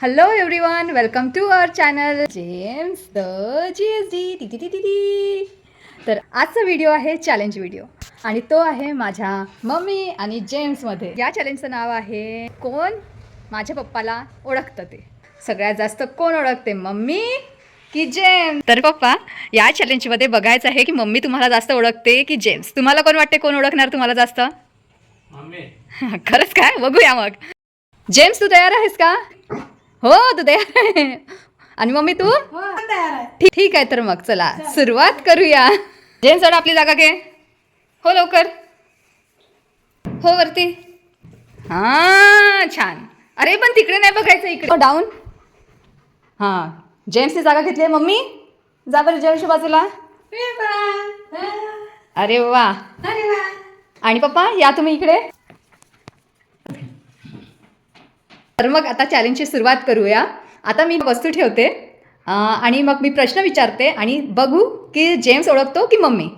Hello everyone welcome to our channel James the G S D T T T तर आजचा video आहे challenge video आणि तो आहे माझ्या मम्मी आणि जेम्समध्ये या चॅलेंजचं नाव आहे कोण माझ्या पप्पाला ओळखतं ते. सगळ्यात जास्त कोण ओळखते मम्मी की जेम्स तर पप्पा या चॅलेंजमध्ये बघायचं आहे की मम्मी तुम्हाला जास्त ओळखते की जेम्स तुम्हाला कोण वाटते कोण ओळखणार तुम्हाला जास्त? मम्मी. खरंच काय? बघूया मग. जेम्स तू तयार आहेस का? हो तू तयार आहे. आणि मम्मी तू? ठीक ठीक आहे तर मग चला सुरुवात करूया. जेम्स चढ आपली जागा घे. हो लवकर. हो वरती. हा छान. अरे पण तिकडे नाही बघायचं इकडे. डाऊन हां जेम्सने जागा घेतली आहे मम्मी. जा बरं जेम्सच्या बाजूला. अरे वा. आणि पप्पा या तुम्ही इकडे. तर मग आता चॅलेंजची सुरुवात करूया. आता मी वस्तू ठेवते आणि मग मी प्रश्न विचारते आणि बघू की जेम्स ओळखतो की मम्मी.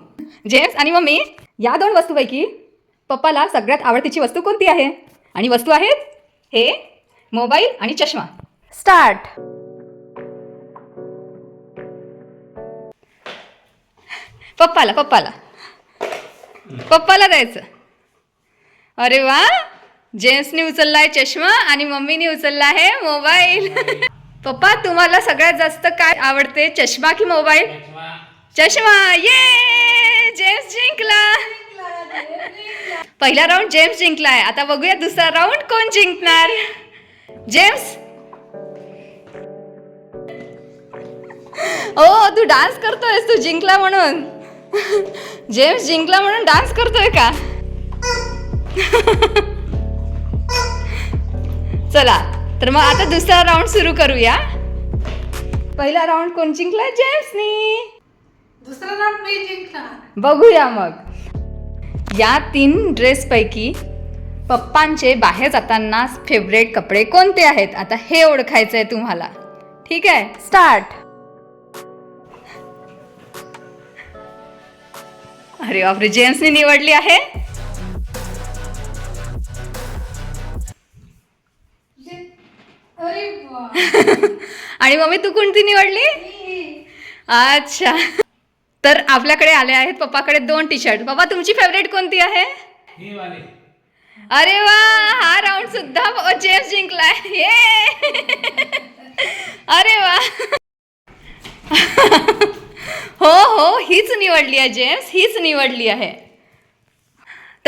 जेम्स आणि मम्मी या दोन वस्तूपैकी पप्पाला सगळ्यात आवडतीची वस्तू कोणती आहे? आणि वस्तू आहेत हे मोबाईल आणि चष्मा. स्टार्ट. पप्पाला पप्पाला. पप्पाला द्यायचं. अरे वा! जेम्सने उचललाय चष्मा आणि मम्मीने उचलला आहे मोबाईल. पप्पा तुम्हाला सगळ्यात जास्त काय आवडते? चष्मा की मोबाईल? चष्मा. ये! जेम्स जिंकला. पहिला राऊंड जेम्स जिंकलाय. आता बघूया दुसरा राऊंड कोण जिंकणार? जेम्स? ओ तू डान्स करतोयस तू जिंकला म्हणून. जेम्स जिंकला म्हणून डान्स करतोय का? चला तर मग आता दुसरा राऊंड सुरू करूया. पहिला राऊंड कोण जिंकला जेम्सनी दुसरा राऊंड मी जिंकला बघूया मग. या तीन ड्रेसपैकी पप्पांचे बाहेर जाताना फेवरेट कपडे कोणते आहेत? आता हे ओळखायचं आहे तुम्हाला. ठीक आहे स्टार्ट अरे बापरे जेम्सने निवडली आहे. आणि मम्मी तू कोणती निवडली? अच्छा. तर आपल्याकडे आले आहेत पप्पाकडे दोन टी शर्ट पप्पा तुमची फेवरेट कोणती आहे? ही वाली. अरे वा हा राऊंड सुद्धा जेम्स जिंकलाय. ये अरे वा. हो हो हीच निवडली आहे जेम्स हीच निवडली आहे.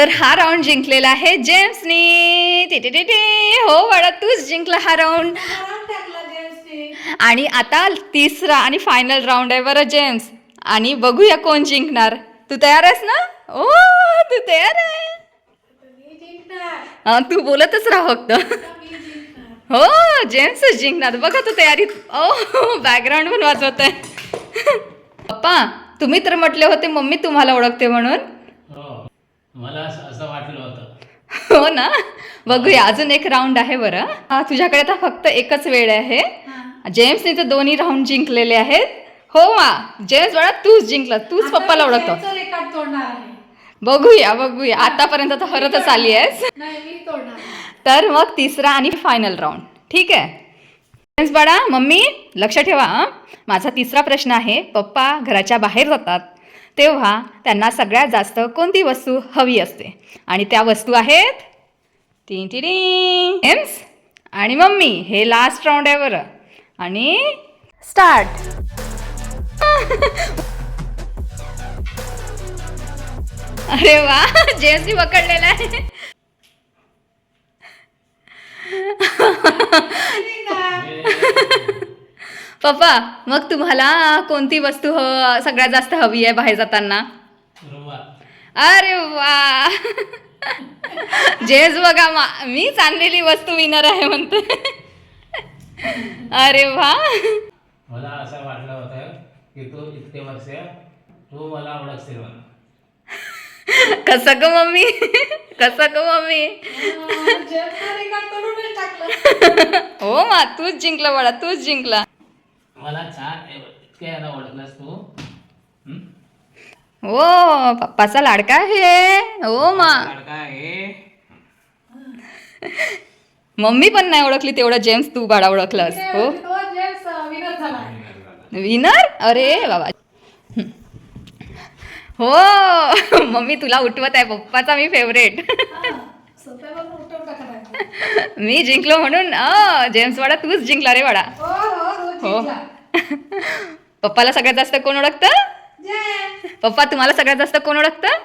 तर हा राऊंड जिंकलेला आहे जेम्सनी. टे. हो बाळा तूच जिंकला हा राऊंड आणि आता तिसरा आणि फायनल राऊंड आहे बरं जेम्स. आणि बघूया कोण जिंकणार. तू तयार आहेस ना? ओ तू तयार आहे. तू बोलतच राह फक्त. हो जेम्सच जिंकणार. बघा तू तयारीत ओ बॅकग्राऊंड पण वाजवत आहे पप्पा तुम्ही तर म्हटले होते मम्मी तुम्हाला ओळखते म्हणून. मला असं असं वाटलं होतं. हो ना? बघूया अजून एक राऊंड आहे बरं. हा, तुझ्याकडे आता फक्त एकच वेळ आहे. हा. जेम्सने तर दोन्ही राऊंड जिंकलेले आहेत. हो मा जेम्स बाळा तूच जिंकला तूच पप्पाला ओळखतो. जेम्सचं रेकॉर्ड तोडणार आहे. बघूया बघूया. आतापर्यंत तर हरतच आली आहेस. नाही मी तोडणार आहे. तर मग तिसरा आणि फायनल राऊंड ठीक आहे? जेम्स बाळा मम्मी लक्ष ठेवा? माझा तिसरा प्रश्न आहे. पप्पा घराच्या बाहेर जातात. तेव्हा त्यांना सगळ्यात जास्त कोणती वस्तू हवी असते? आणि त्या वस्तू आहेत? टी टी टी जेम्स आणि मम्मी हे लास्ट राऊंड आहे बरं. आणि स्टार्ट अरे वा जेम्सनी पकडलेला आहे. पप्पा मग तुम्हाला कोणती वस्तू ह सगळ्यात जास्त हवी आहे बाहेर जाताना? अरे वा! जेज बघा मा मीच आणलेली वस्तू विनर आहे म्हणते. अरे वा! मला असं वाटलं होतं की तू इतके वर्ष तू मला ओळखशील म्हणून. कसं ग मम्मी? कसं ग मम्मी? हो मा तूच जिंकला बाळा तूच जिंकला. मला छान इतक्या यानं ओळखलंस तू. हं? हो पप्पाचा लाडका आहे. हो मा. लाडका आहे. मम्मी पण नाही ओळखली तेवढं जेम्स तू बाळा ओळखलास. हो? तो जेम्स विनर झाला. विनर? अरे बाबा. हो मम्मी तुला उठवत आहे. पप्पाचा मी फेवरेट उठवून. मी जिंकलो म्हणून अ, जेम्स वाडा तूच जिंकला रे वाडा. हो हो हो. जिंकला. पप्पाला सगळ्यात जास्त कोण ओळखतं? जय. पप्पा तुम्हाला सगळ्यात जास्त कोण ओळखतं?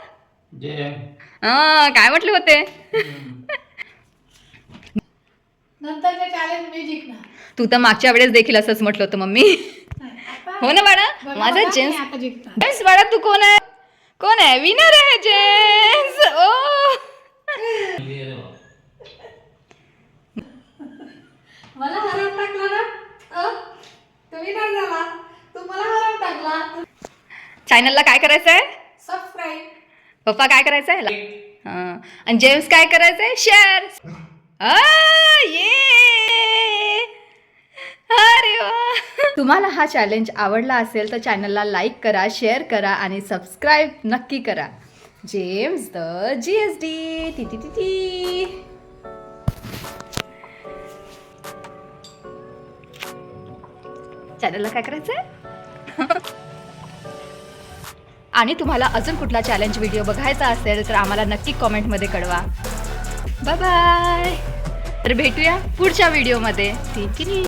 काय म्हटले होते? नंतरचे चॅलेंज मी जिंकणार तू तर मागच्या वेळेस देखील असंच म्हटलं होतं मम्मी. हो ना बाळा माझा जिंकणार जेम्स बाळा तू कोण आहे? कोण आहे? विनर आहे जेम्स ओ मला हरवून टाकला ना अ? तुम्ही नाही झाला तू मला हरवून टाकला चॅनलला काय करायचं आहे सबस्क्राईब पप्पा काय करायचं आहे हां. आणि जेम्स काय करायचं आहे शेअर ये. अरे वा. तुम्हाला हा चॅलेंज आवडला असेल तर चॅनलला लाईक करा शेअर करा आणि सबस्क्राईब नक्की करा. James the G S D T T T T चॅनलला काय करायचं आहे आणि तुम्हाला अजून कुठला चॅलेंज व्हिडिओ बघायचा असेल तर आम्हाला नक्की कॉमेंटमध्ये कळवा. बाय बाय तर भेटूया पुढच्या व्हिडिओमध्ये ठीक आहे